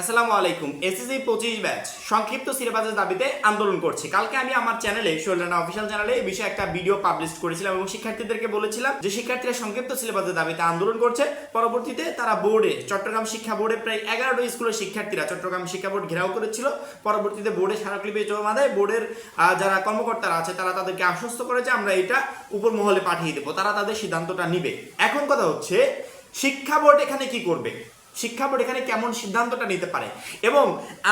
আসসালামু আলাইকুম, এসএসসি পঁচিশ ব্যাচ, সংক্ষিপ্ত সিলেবাসের দাবিতে আন্দোলন করছে। কালকে আমি আমার চ্যানেলে শৈলানা অফিসিয়াল চ্যানেলে এই বিষয়ে একটা ভিডিও পাবলিশ করেছিলাম এবং শিক্ষার্থীদেরকে বলেছিলাম যে শিক্ষার্থীরা সংক্ষিপ্ত সিলেবাসের দাবিতে আন্দোলন করছে। পরবর্তীতে তারা বোর্ডে, চট্টগ্রাম শিক্ষা বোর্ডে প্রায় এগারোটা স্কুলের শিক্ষার্থীরা চট্টগ্রাম শিক্ষা বোর্ড ঘেরাও করেছিল। পরবর্তীতে বোর্ডে স্মারকলিপি জমা দেয়। বোর্ডের যারা কর্মকর্তারা আছে, তারা তাদেরকে আশ্বস্ত করে যে আমরা এটা উপর মহলে পাঠিয়ে দেবো। তারা তাদের সিদ্ধান্তটা নিবে। এখন কথা হচ্ছে, শিক্ষা বোর্ড এখানে কি করবে? শিক্ষা বোর্ড এখানে কেমন সিদ্ধান্তটা নিতে পারে? এবং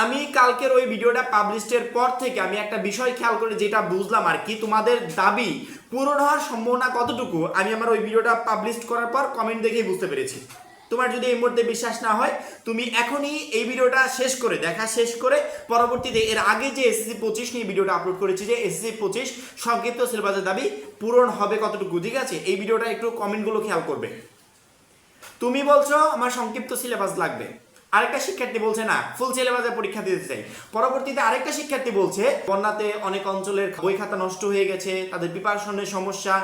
আমি কালকের ওই ভিডিওটা পাবলিশের পর থেকে আমি একটা বিষয় খেয়াল করে যেটা বুঝলাম আর কি, তোমাদের দাবি পূরণ হওয়ার সম্ভাবনা কতটুকু, আমি আমার ওই ভিডিওটা পাবলিশ করার পর কমেন্ট দেখেই বুঝতে পেরেছি। তোমার যদি এই মুহূর্তে বিশ্বাস না হয়, তুমি এখনই এই ভিডিওটা শেষ করে, দেখা শেষ করে পরবর্তীতে এর আগে যে এসএসসি পঁচিশ নিয়ে ভিডিওটা আপলোড করেছি, যে এসএসসি পঁচিশ সংক্ষিপ্ত সিলেবাসের দাবি পূরণ হবে কতটুকু, ঠিক আছে? এই ভিডিওটা একটু কমেন্টগুলো খেয়াল করবে। তুমি বলছো আমার সংক্ষিপ্ত সিলেবাস লাগবে। আরেকটা শিক্ষার্থী বলছে, না ফুল সিলেবাসে পরীক্ষা দিতে চাই। পরবর্তীতে আরেকটা শিক্ষার্থী বলছে, বন্যাতে অনেক অঞ্চলের বই খাতা নষ্ট হয়ে গেছে, তাদের প্রিপারেশনের সমস্যা।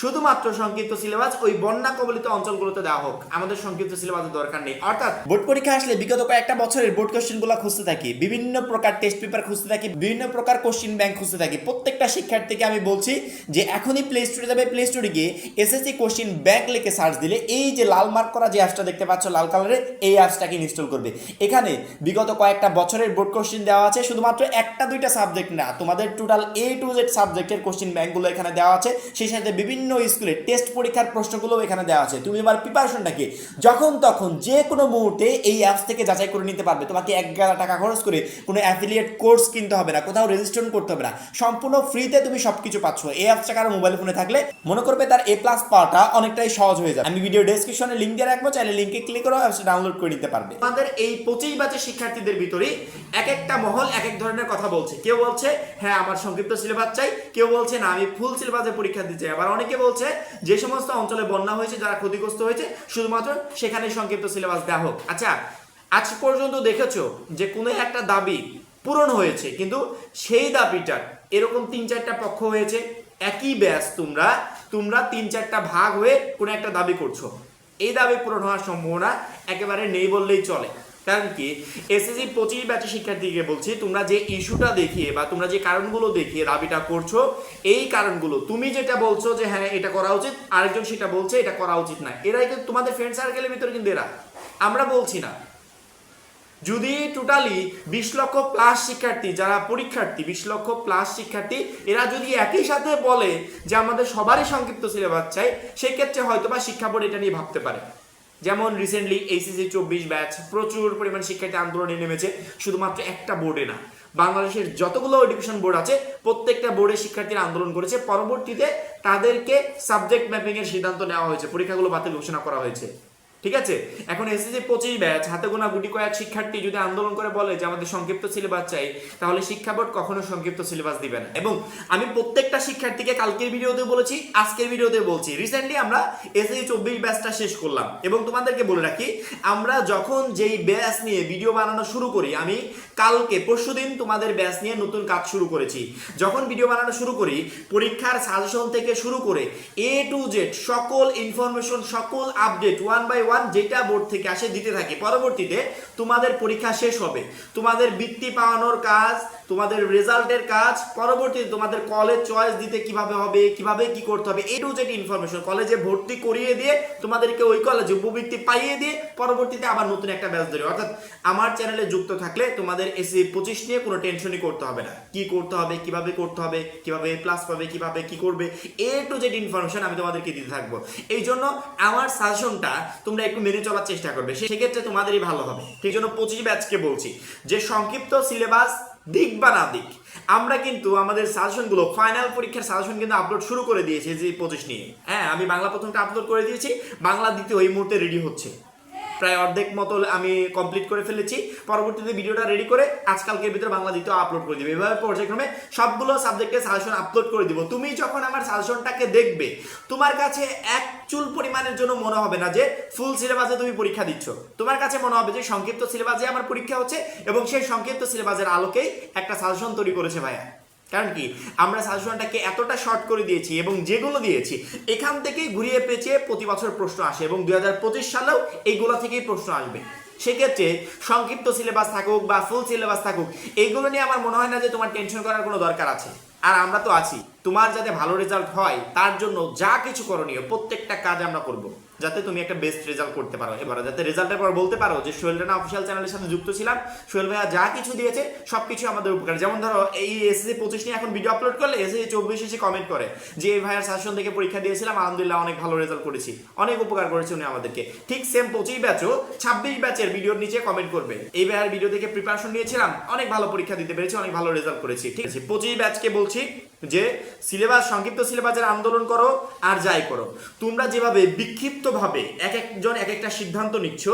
শুধুমাত্র সংক্ষিপ্ত সিলেবাস ওই বন্যা কবলিত অঞ্চলগুলোতে দেওয়া হোক। আমাদের সংক্ষিপ্ত সিলেবাসের দরকার নেই। অর্থাৎ বোর্ড পরীক্ষা আসলে বিগত কয়েকটা বছরের বোর্ড কোশ্চেনগুলো খুঁজতে থাকি, বিভিন্ন প্রকার টেস্ট পেপার খুঁজতে থাকি, বিভিন্ন প্রকার কোশ্চেন ব্যাংক খুঁজতে থাকি। প্রত্যেকটা শিক্ষার্থীকে আমি বলছি যে, এখনই প্লে স্টোরে যাবে প্লে স্টোরে গিয়ে এসএসসি কোশ্চেন ব্যাংক লিখে সার্চ দিলে এই যে লাল মার্ক করা যে অ্যাপসটা দেখতে পাচ্ছ, লাল কালারের এই অ্যাপসটাকে ইনস্টল করবে। এখানে বিগত কয়েকটা বছরের বোর্ড কোশ্চেন দেওয়া আছে, শুধুমাত্র একটা দুইটা সাবজেক্ট না, তোমাদের টোটাল এ টু জেড সাবজেক্টের কোশ্চেন ব্যাংকগুলো এখানে দেওয়া আছে। সেই সাথে বিভিন্ন স্কুলের টেস্ট পরীক্ষার প্রশ্নগুলো এখানে দেওয়া আছে। তুমি এবার প্রিপারেশনটাকে যখন তখন যে কোনো মুহূর্তে এই অ্যাপস থেকে যাচাই করে নিতে পারবে। তোমাকে এক হাজার টাকা খরচ করে কোনো অ্যাফিলিয়েট কোর্স কিনতে হবে না, কোথাও রেজিস্ট্রেশন করতে হবে না। সম্পূর্ণ ফ্রিতে তুমি সব কিছু পাচ্ছ। এই অ্যাপসটা কারও মোবাইল ফোনে থাকলে মনে করবে তার এ প্লাস পাওয়াটা অনেকটাই সহজ হয়ে যাবে। আমি ভিডিও ডেসক্রিপশনে লিঙ্ক দিয়ে রাখব, চাইলে লিঙ্কে ক্লিক করো অ্যাপসটা ডাউনলোড করে নিতে পারবে। আমাদের এই পঁচিশ ব্যাচের শিক্ষার্থীদের ভিতরে এক একটা মহল এক এক ধরনের কথা বলছে। কেউ বলছে হ্যাঁ আমার সংক্ষিপ্ত সিলেবাস চাই। কেউ বলছে, না, আমি ফুল সিলেবাসে পরীক্ষা দিতে চাই। আবার অনেকে বলছে, যে সমস্ত অঞ্চলে বন্যা হয়েছে, যারা ক্ষতিগ্রস্ত হয়েছে, শুধুমাত্র সেখানে সংক্ষিপ্ত সিলেবাস দেওয়া হোক। আচ্ছা আজ পর্যন্ত দেখেছ যে কোনো একটা দাবি পূরণ হয়েছে, কিন্তু সেই দাবিটার এরকম তিন চারটা পক্ষ হয়েছে, একই ব্যাস তোমরা তোমরা তিন চারটা ভাগ হয়ে কোনো একটা দাবি করছ। এই দাবি পূরণ হওয়ার সম্ভাবনা একেবারে নেই বললেই চলে। কারণ কি? এসএসসি পঁচিশ ব্যাচের শিক্ষার্থীকে বলছি, তোমরা যে ইস্যুটা দেখিয়ে বা তোমরা যে কারণগুলো দেখিয়ে দাবিটা করছ, এই কারণগুলো, তুমি যেটা বলছো যে হ্যাঁ এটা করা উচিত, আরেকজন সেটা বলছে, এটা করা উচিত না। এরাই কিন্তু তোমাদের ফ্রেন্ড সার্কেলের ভিতরে কিন্তু এরা। আমরা বলছি না। যদি টোটালি বিশ লক্ষ প্লাস শিক্ষার্থী, যারা পরীক্ষার্থী, বিশ লক্ষ প্লাস শিক্ষার্থী, এরা যদি একই সাথে বলে যে আমাদের সবারই সংক্ষিপ্ত সিলেবাস চাই, সেক্ষেত্রে হয়তো বা শিক্ষা বোর্ড এটা নিয়ে ভাবতে পারে। যেমন রিসেন্টলি এইচএসসি চব্বিশ ব্যাচ প্রচুর পরিমাণ শিক্ষার্থী আন্দোলনে নেমেছে, শুধুমাত্র একটা বোর্ডে না। বাংলাদেশের যতগুলো এডুকেশন বোর্ড আছে, প্রত্যেকটা বোর্ডে শিক্ষার্থীরা আন্দোলন করেছে। পরবর্তীতে তাদেরকে সাবজেক্ট ম্যাপিং এর সিদ্ধান্ত নেওয়া হয়েছে, পরীক্ষাগুলো বাতিল ঘোষণা করা হয়েছে। ঠিক আছে? এখন এসএসসি পঁচিশ ব্যাচ হাতে গোনা গুটি কয়েক শিক্ষার্থী যদি আন্দোলন করে বলে যে আমাদের সংক্ষিপ্ত সিলেবাস চাই, তাহলে শিক্ষা বোর্ড কখনো সংক্ষিপ্ত সিলেবাস দিবে না। এবং আমি প্রত্যেকটা শিক্ষার্থীকে কালকের ভিডিওতে বলেছি, আজকের ভিডিওতে বলছি। রিসেন্টলি আমরা এসএসসি চব্বিশ ব্যাচটা শেষ করলাম। এবং তোমাদেরকে বলে রাখি, আমরা যখন যেই ব্যাচ নিয়ে ভিডিও বানানো শুরু করি, আমি কালকে পরশুদিন তোমাদের ব্যাচ নিয়ে নতুন কাজ শুরু করেছি। যখন ভিডিও বানানো শুরু করি, পরীক্ষার সাজেশন থেকে শুরু করে এ টু জেড সকল ইনফরমেশন সকল আপডেট ওয়ান বাই ওয়ান যেটা বোর্ড থেকে আসে দিতে থাকি। পরবর্তীতে তোমাদের পরীক্ষা শেষ হবে। তোমাদের বৃত্তি পাওয়ানোর কাজ, তোমাদের রেজাল্টের কাজ, পরবর্তীতে তোমাদের কলেজ চয়েস দিতে কীভাবে হবে, কীভাবে কি করতে হবে, এ টু জেড ইনফরমেশন কলেজে ভর্তি করিয়ে দিয়ে তোমাদেরকে ওই কলেজে উপবৃত্তি পাইয়ে দিয়ে পরবর্তীতে আবার নতুন একটা ব্যাচ ধরে। অর্থাৎ আমার চ্যানেলে যুক্ত থাকলে তোমাদের এসি পঁচিশ নিয়ে কোনো টেনশনই করতে হবে না। কি করতে হবে, কীভাবে করতে হবে, কীভাবে প্লাস পাবে, কীভাবে কি করবে, এ টু জেড ইনফরমেশন আমি তোমাদেরকে দিতে থাকব। এই জন্য আমার সাজেশনটা তোমরা একটু মেনে চলার চেষ্টা করবে। সেক্ষেত্রে তোমাদেরই ভালো হবে। সেই জন্য পঁচিশ ব্যাচকে বলছি যে সংক্ষিপ্ত সিলেবাস দিক বা না দিক। আমরা কিন্তু আমাদের সাজেশনগুলো ফাইনাল পরীক্ষার সাজেশন কিন্তু আপলোড শুরু করে দিয়েছি যে পঁচিশ নিয়ে। হ্যাঁ আমি বাংলা প্রথমটা আপলোড করে দিয়েছি। বাংলা দ্বিতীয় এই মুহূর্তে রেডি হচ্ছে। প্রায় অর্ধেক মতো আমি কমপ্লিট করে ফেলেছি। পরবর্তীতে ভিডিওটা রেডি করে আজকালকের ভিতরে বাংলা দ্বিতীয় আপলোড করে দিবে। এভাবে পর্যায়ক্রমে সবগুলো সাবজেক্টের সাজেশন আপলোড করে দিব। তুমি যখন আমার সাজেশনটাকে দেখবে, তোমার কাছে এক চুল পরিমাণের জন্য মনে হবে না যে ফুল সিলেবাসে তুমি পরীক্ষা দিচ্ছ। তোমার কাছে মনে হবে যে সংক্ষিপ্ত সিলেবাসে আমার পরীক্ষা হচ্ছে এবং সেই সংক্ষিপ্ত সিলেবাসের আলোকেই একটা সাজেশন তৈরি করেছে ভাইয়া। কারণ কি? আমরা সাজেশনটাকে এতটা শর্ট করে দিয়েছি এবং যেগুলো দিয়েছি, এখান থেকেই ঘুরিয়ে পেঁচিয়ে প্রতি বছর প্রশ্ন আসে এবং দু হাজার পঁচিশ সালেও এইগুলো থেকেই প্রশ্ন আসবে। সেক্ষেত্রে সংক্ষিপ্ত সিলেবাস থাকুক বা ফুল সিলেবাস থাকুক এইগুলো নিয়ে আমার মনে হয় না যে তোমার টেনশন করার কোনো দরকার আছে। আর আমরা তো আছি। তোমার যাতে ভালো রেজাল্ট হয়, তার জন্য যা কিছু করণীয় প্রত্যেকটা কাজ আমরা করব। যাতে তুমি একটা বেস্ট রেজাল্ট করতে পারো। এবার যাতে রেজাল্টের পর বলতে পারো যে, সোহেল রানা অফিসিয়াল চ্যানেলের সাথে যুক্ত ছিলাম। সোহেল ভাইয়া যা কিছু দিয়েছে সব কিছু আমাদের উপকার। যেমন ধরো, এই এসএসসি পঁচিশ নিয়ে এখন ভিডিও আপলোড করলে এসএসসি চব্বিশ এসে কমেন্ট করে যে, এই ভাইয়ার শাসন থেকে পরীক্ষা দিয়েছিলাম, আলহামদুলিল্লাহ অনেক ভালো রেজাল্ট করেছি। অনেক উপকার করেছে উনি আমাদেরকে। ঠিক সেম পঁচিশ ব্যাচও ছাব্বিশ ব্যাচের ভিডিওর নিচে কমেন্ট করবে। এই ভাইয়ার ভিডিও থেকে প্রিপারেশন নিয়েছিলাম, অনেক ভালো পরীক্ষা দিতে পেরেছি, অনেক ভালো রেজাল্ট করেছি। ঠিক আছে, পঁচিশ ব্যাচকে বলছি যে সিলেবাস, সংক্ষিপ্ত সিলেবাসের আন্দোলন করো আর যাই করো। তোমরা যেভাবে বিক্ষিপ্তভাবে এক একজন এক একটা সিদ্ধান্ত নিচ্ছ,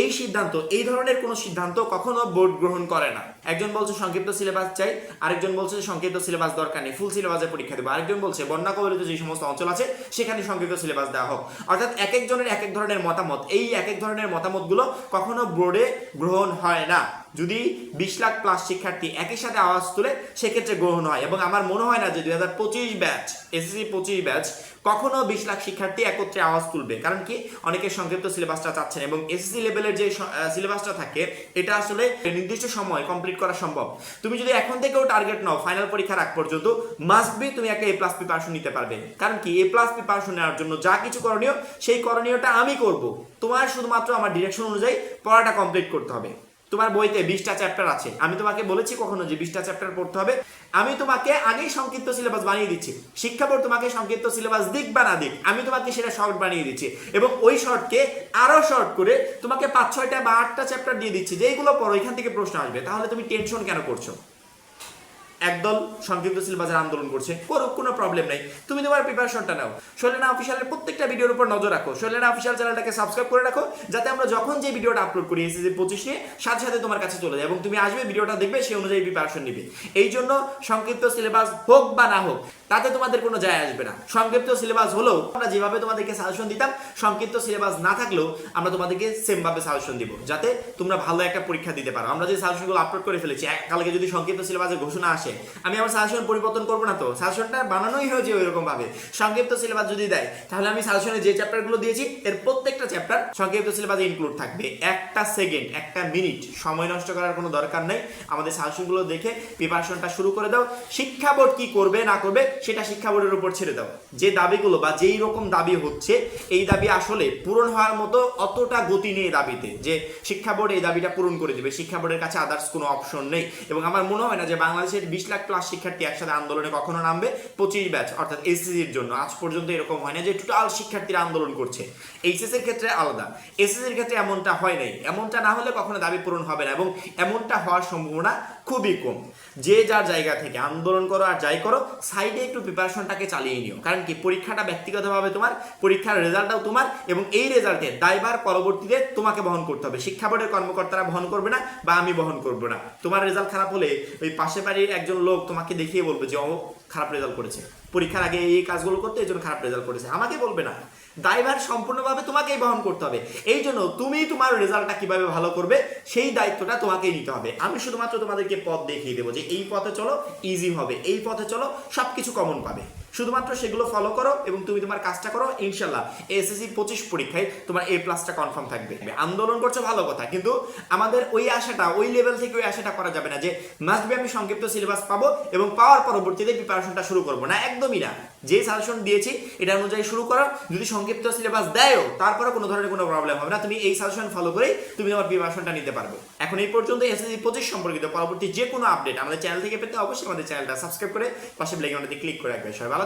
এই সিদ্ধান্ত, এই ধরনের কোনো সিদ্ধান্ত কখনো বোর্ড গ্রহণ করে না। একজন বলছে সংক্ষিপ্ত সিলেবাস চাই, আরেকজন বলছে সংক্ষিপ্ত সিলেবাস দরকার নেই, ফুল সিলেবাসে পরীক্ষা দেবো। আরেকজন বলছে বন্যা কবলিত যে সমস্ত অঞ্চল আছে, সেখানে সংক্ষিপ্ত সিলেবাস দেওয়া হোক। অর্থাৎ এক একজনের এক এক ধরনের মতামত, এই এক এক ধরনের মতামতগুলো কখনো বোর্ডে গ্রহণ হয় না। যদি বিশ লাখ প্লাস শিক্ষার্থী একই সাথে আওয়াজ তুলে, সেক্ষেত্রে গ্রহণ হয়। এবং আমার মনে হয় না যে দুই হাজার পঁচিশ ব্যাচ এসএসসি পঁচিশ ব্যাচ কখনো বিশ লাখ শিক্ষার্থী একত্রে আওয়াজ তুলবে। কারণ কি? অনেকে সংক্ষিপ্ত সিলেবাসটা চাচ্ছেন এবং এসএসসি লেভেলের যে সিলেবাসটা থাকে, এটা আসলে নির্দিষ্ট সময় কমপ্লিট করা সম্ভব। তুমি যদি এখন থেকেও টার্গেট নাও ফাইনাল পরীক্ষার আগ পর্যন্ত মাস্ট বি তুমি একটা এ প্লাস প্রিপারেশন নিতে পারবে। কারণ কি? এ প্লাস প্রিপারেশন নেওয়ার জন্য যা কিছু করণীয়, সেই করণীয়টা আমি করব। তোমার শুধুমাত্র আমার ডিরেকশন অনুযায়ী পড়াটা কমপ্লিট করতে হবে। তোমার বইতে বিশটা চ্যাপ্টার আছে। আমি তোমাকে বলেছি কখনো যে বিশটা চ্যাপ্টার পড়তে হবে। আমি তোমাকে আগেই সংক্ষিপ্ত সিলেবাস বানিয়ে দিচ্ছি। শিক্ষা বোর্ড তোমাকে সংক্ষিপ্ত সিলেবাস দিক বা না দিক, আমি তোমাকে সেটা শর্ট বানিয়ে দিচ্ছি। এবং ওই শর্টকে আরও শর্ট করে তোমাকে পাঁচ, ছয়টা বা আটটা চ্যাপ্টার দিয়ে দিচ্ছি। যেইগুলো পড়ো, এখান থেকে প্রশ্ন আসবে। তাহলে তুমি টেনশন কেন করছ? একদল সংক্ষিপ্ত সিলেবাসের আন্দোলন করছে। করুক, কোনো প্রবলেম নেই। তুমি তোমার প্রিপারেশনটা নাও। শৈলেনা অফিসিয়ালের প্রত্যেকটা ভিডিওর উপর নজর রাখো। শৈলেনা অফিসিয়াল চ্যানেলটাকে সাবস্ক্রাইব করে রাখো, যাতে আমরা যখন যে ভিডিওটা আপলোড করি এসএসসি পঁচিশ সাথে সাথে তোমার কাছে চলে যায় এবং তুমি আসবে ভিডিওটা দেখবে, সেই অনুযায়ী প্রিপারেশন নিবে। এই জন্য সংক্ষিপ্ত সিলেবাস হোক বা না হোক, তাতে তোমাদের কোনো যায় আসবে না। সংক্ষিপ্ত সিলেবাস হলেও আমরা যেভাবে তোমাদেরকে সাজেশন দিতাম, সংক্ষিপ্ত সিলেবাস না থাকলেও আমরা তোমাদেরকে সেমভাবে সাজেশন দিব, যাতে তোমরা ভালো একটা পরীক্ষা দিতে পারো। আমরা যে সাজেশনগুলো আপলোড করে ফেলেছি কালকে যদি সংক্ষিপ্ত সিলেবাসের ঘোষণা আসে আমি আমার সাজেশন পরিবর্তন করব না তো। সাজেশনটা বানানোই হয়েছে ওইরকম ভাবে সংক্ষিপ্ত সিলেবাস যদি দেয়, তাহলে আমি সাজেশনে যে চ্যাপ্টারগুলো দিয়েছি, এর প্রত্যেকটা চ্যাপ্টার সংক্ষিপ্ত সিলেবাসে ইনক্লুড থাকবে। একটা সেকেন্ড একটা মিনিট সময় নষ্ট করার কোনো দরকার নেই। আমাদের সাজেশনগুলো দেখে প্রিপারেশনটা শুরু করে দাও। শিক্ষা বোর্ড কি করবে, না করবে, সেটা শিক্ষা বোর্ডের উপর ছেড়ে দাও। যে দাবিগুলো বা যেই রকম দাবি হচ্ছে, এই দাবি আসলে পূরণ হওয়ার মতো অতটা গতি নেই দাবিতে। যে শিক্ষা বোর্ড এই দাবিটা পূরণ করে দেবে, শিক্ষা বোর্ডের কাছে আদার্স কোনো অপশন নেই। এবং আমার মনে হয় না যে বাংলাদেশের বিশ লাখ প্লাস শিক্ষার্থী একসাথে আন্দোলনে কখনো নামবে? পঁচিশ ব্যাচ অর্থাৎ এসএসসির জন্য। আজ পর্যন্ত এরকম হয় না যে টোটাল শিক্ষার্থীরা আন্দোলন করছে। এইচএস এর ক্ষেত্রে আলাদা। এসএসসির ক্ষেত্রে এমনটা হয় নাই। এমনটা না হলে কখনো দাবি পূরণ হবে না এবং এমনটা হওয়ার সম্ভাবনা খুবই কম। যে যার জায়গা থেকে আন্দোলন করো আর যাই করো সাইডে একটু প্রিপারেশনটাকে চালিয়ে নিও। কারণ কি? পরীক্ষাটা ব্যক্তিগতভাবে তোমার, পরীক্ষার রেজাল্টটাও তোমার এবং এই রেজাল্টের দায়বার পরবর্তীতে তোমাকে বহন করতে হবে। শিক্ষা বোর্ডের কর্মকর্তারা বহন করবে না বা আমি বহন করব না। তোমার রেজাল্ট খারাপ হলে ওই পাশে বাড়ির একজন লোক তোমাকে দেখিয়ে বলবে যে ও খারাপ রেজাল্ট করেছে। পরীক্ষার আগে এই কাজগুলো করতে এই জন্য খারাপ রেজাল্ট করেছে। আমাকে বলবে না। দায়ভার সম্পূর্ণভাবে তোমাকেই বহন করতে হবে। এই জন্য তুমি তোমার রেজাল্টটা কীভাবে ভালো করবে, সেই দায়িত্বটা তোমাকেই নিতে হবে। আমি শুধুমাত্র তোমাদেরকে পথ দেখিয়ে দেবো যে, এই পথে চলো ইজি হবে। এই পথে চলো সব কিছু কমন পাবে। শুধুমাত্র সেগুলো ফলো করো এবং তুমি তোমার কাজটা করো ইনশাল্লাহ এসএসসি পঁচিশ পরীক্ষায় তোমার এ প্লাসটা কনফার্ম থাকবে। আন্দোলন করছ ভালো কথা, কিন্তু আমাদের ওই আশাটা, ওই লেভেল থেকে ওই আশাটা করা যাবে না যে মাস্ট বি আমি সংক্ষিপ্ত সিলেবাস পাবো এবং পাওয়ার পরবর্তীতে প্রিপারেশনটা শুরু করব। না, একদমই না। যে সাজেশন দিয়েছি, এটা অনুযায়ী শুরু করো। যদি সংক্ষিপ্ত সিলেবাস দেয়ও তারপরে কোনো ধরনের কোনো প্রবলেম হবে না। তুমি এই সাজেশন ফলো করেই তুমি তোমার প্রিপারেশনটা নিতে পারবে। এখন এই পর্যন্ত এসএসসি পঁচিশ সম্পর্কিত পরবর্তী যে কোনো আপডেট আমাদের চ্যানেল থেকে পেতে অবশ্যই আমাদের চ্যানেলটা সাবস্ক্রাইব করে পাশে ব্লেগনটাতে ক্লিক করে রাখবে। সবাই ভালো